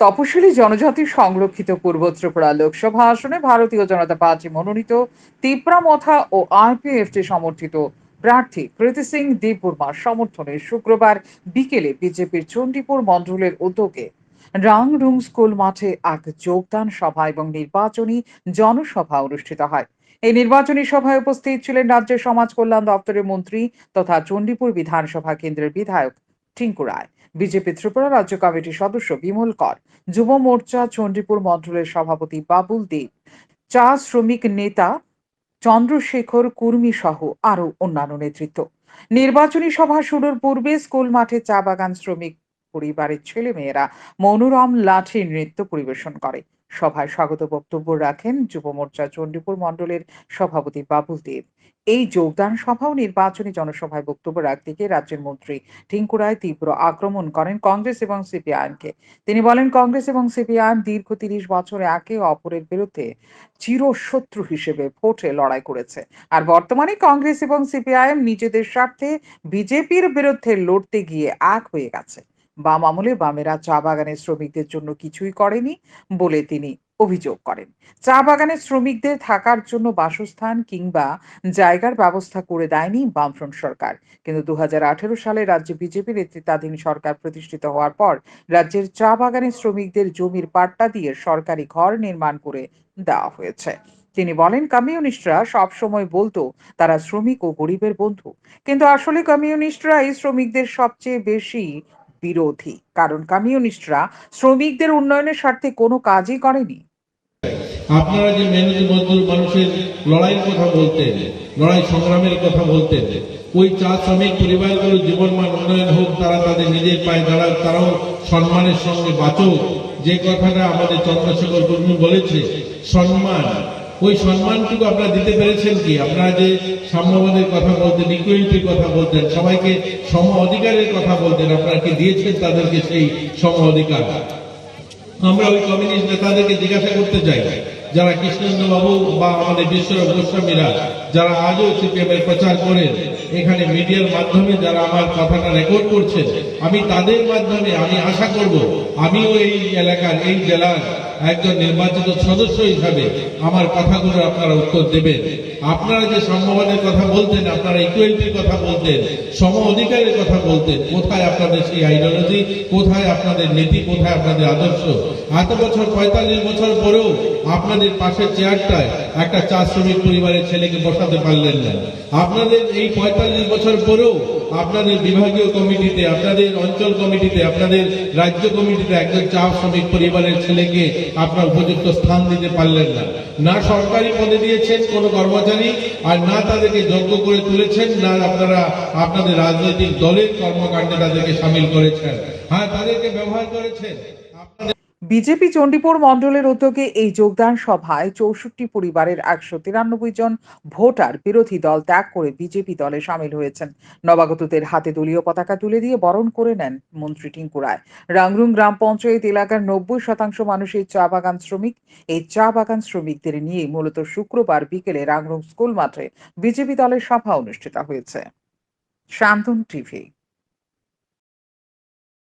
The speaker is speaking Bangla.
তপশিলি জনজাতি সংরক্ষিত পূর্ব ত্রিপুরা লোকসভা আসনে ভারতীয় জনতা পার্টি মনোনীত তিপ্রা মথা ও আরপিএফটি সমর্থিত প্রার্থী কৃতি সিং দেববর্মার সমর্থনে শুক্রবার বিকেলে বিজেপির চণ্ডীপুর মণ্ডলের উদ্যোগে রাংরুং স্কুল মাঠে এক যোগদান সভা এবং নির্বাচনী জনসভা অনুষ্ঠিত হয়। এই নির্বাচনী সভায় উপস্থিত ছিলেন রাজ্যের সমাজ কল্যাণ দপ্তরের মন্ত্রী তথা চণ্ডীপুর বিধানসভা কেন্দ্রের বিধায়ক টিঙ্কু রায়। বিজেপি ত্রিপুরা রাজ্য কমিটির সদস্য বিমল কর, যুব মোর্চা চণ্ডীপুর মন্ডলের সভাপতি বাবুল দেব চা শ্রমিক নেতা চন্দ্রশেখর কুর্মী সহ আরও অন্যান্য নেতৃত্ব। নির্বাচনী সভা শুরুর পূর্বে স্কুল মাঠে চা বাগান শ্রমিক পরিবারের ছেলে মেয়েরা মনোরম লাঠি নৃত্য পরিবেশন করে। সভায় স্বাগত বক্তব্য রাখেন যুব মোর্চা চণ্ডীপুর মণ্ডলের সভাপতি বাবুল দেব এই যোগদান সভা ও নির্বাচনী জনসভায় বক্তব্য রাখতে গিয়ে রাজ্যের মন্ত্রী টিঙ্কুরায় তীব্র আক্রমণ করেন কংগ্রেস এবং সিপিআইএমকে তিনি বলেন, কংগ্রেস এবং সিপিআইএম দীর্ঘ তিরিশ বছর একে অপরের বিরুদ্ধে চিরশত্রু হিসেবে ভোটে লড়াই করেছে। আর বর্তমানে কংগ্রেস এবং সিপিআইএম নিজেদের স্বার্থে বিজেপির বিরুদ্ধে লড়তে গিয়ে এক হয়ে গেছে। বাম আমলে বামেরা চা বাগানের শ্রমিকদের জন্য কিছুই করেনি বলে তিনি অভিযোগ করেন। চা বাগানের শ্রমিকদের থাকার জন্য বাসস্থান কিংবা জায়গার ব্যবস্থা করে দেয়নি বামফ্রন্ট সরকার। কিন্তু দু সালে রাজ্যে বিজেপি নেতৃত্বাধীন সরকার প্রতিষ্ঠিত হওয়ার পর রাজ্যের চা বাগানের শ্রমিকদের জমির পাট্টা দিয়ে সরকারি ঘর নির্মাণ করে দেওয়া হয়েছে। তিনি বলেন, কমিউনিস্টরা সব সময় বলতো তারা শ্রমিক ও গরিবের বন্ধু। কিন্তু আসলে কমিউনিস্টরাই শ্রমিকদের সবচেয়ে বেশি বিরোধী, কারণ কমিউনিস্টরা শ্রমিকদের উন্নয়নের স্বার্থে কোনো কাজই করেনি। আপনারা যে মেহনতি মজদুর মানুষের লড়াইয়ের কথা বলতেন, লড়াই সংগ্রামের কথা বলতেন, ওই চা শ্রমিক পরিবারগুলো জীবনমান উন্নয়ন হোক, তারা তাদের নিজের পায়ে দাঁড়াক, তারাও সম্মানের সঙ্গে বাঁচুক। যে কথাটা আমাদের চন্দ্রশেখর কর্মী বলেছে, সম্মান ওই সম্মানটুকু আপনারা দিতে পেরেছেন কি? আপনারা যে সাম্যবাদের কথা বলতেন ইকুয়ালিটির কথা বলতেন, সবাইকে সম অধিকারের কথা বলতেন, আপনারা কি দিয়েছেন তাদেরকে সেই সম অধিকার? আমরা ওই কমিউনিস্ট নেতাদেরকে জিজ্ঞাসা করতে চাই, যারা কৃষ্ণেন্দ্র বাবু বা আমাদের বিশ্বরূপ গোস্বামীরা, যারা আজও সিপিএম এর প্রচার করেন, এখানে মিডিয়ার মাধ্যমে যারা আমার কথাটা রেকর্ড করছেন, আমি তাদের মাধ্যমে আমি আশা করব, আমিও এই এলাকার, এই জেলার একজন নির্বাচিত সদস্য হিসাবে আমার কথাগুলো আপনারা উত্তর দেবেন। আপনারা যে সম্ভাবনের কথা বলতেন, আপনারা ইকুয়ালিটির কথা বলতেন, সম অধিকারের কথা বলতেন, কোথায় আপনাদের সেই আইডিওলজি কোথায় আপনাদের নীতি, কোথায় আপনাদের আদর্শ? এত বছর, পঁয়তাল্লিশ বছর পরেও আপনাদের পাশের চেয়ারটায় একটা চা শ্রমিক পরিবারের ছেলেকে বসাতে পারলেন না। আপনাদের এই পঁয়তাল্লিশ বছর পরেও আপনাদের বিভাগীয় কমিটিতে, আপনাদের অঞ্চল কমিটিতে, আপনাদের রাজ্য কমিটিতে একজন চা শ্রমিক পরিবারের ছেলেকে আপনার উপযুক্ত স্থান দিতে পারলেন না। না সরকারি পদে দিয়েছেন কোনো কর্মচারী আর না তাদেরকে যোগ্য করে তুলেছেন, না আপনারা আপনাদের রাজনৈতিক দলের কর্মকাণ্ডে তাদেরকে সামিল করেছেন। হ্যাঁ তাদেরকে ব্যবহার করেছেন। বিজেপি চণ্ডীপুর মণ্ডলের উদ্যোগে এই যোগদান সভায় চৌষট্টি পরিবারের একশো তিরানব্বই জন ভোটার বিরোধী দল ত্যাগ করে বিজেপি দলে সামিল হয়েছেন। নবাগতদের হাতে দলীয় পতাকা তুলে দিয়ে বরণ করে নেন মন্ত্রী টিঙ্কু রায়। রাংরুং গ্রাম পঞ্চায়েত এলাকার নব্বই শতাংশ মানুষের চা বাগান শ্রমিক। এই চা বাগান শ্রমিকদের নিয়ে মূলত শুক্রবার বিকেলে রাংরুং স্কুল মাঠে বিজেপি দলের সভা অনুষ্ঠিত হয়েছে। শান্তন টিভি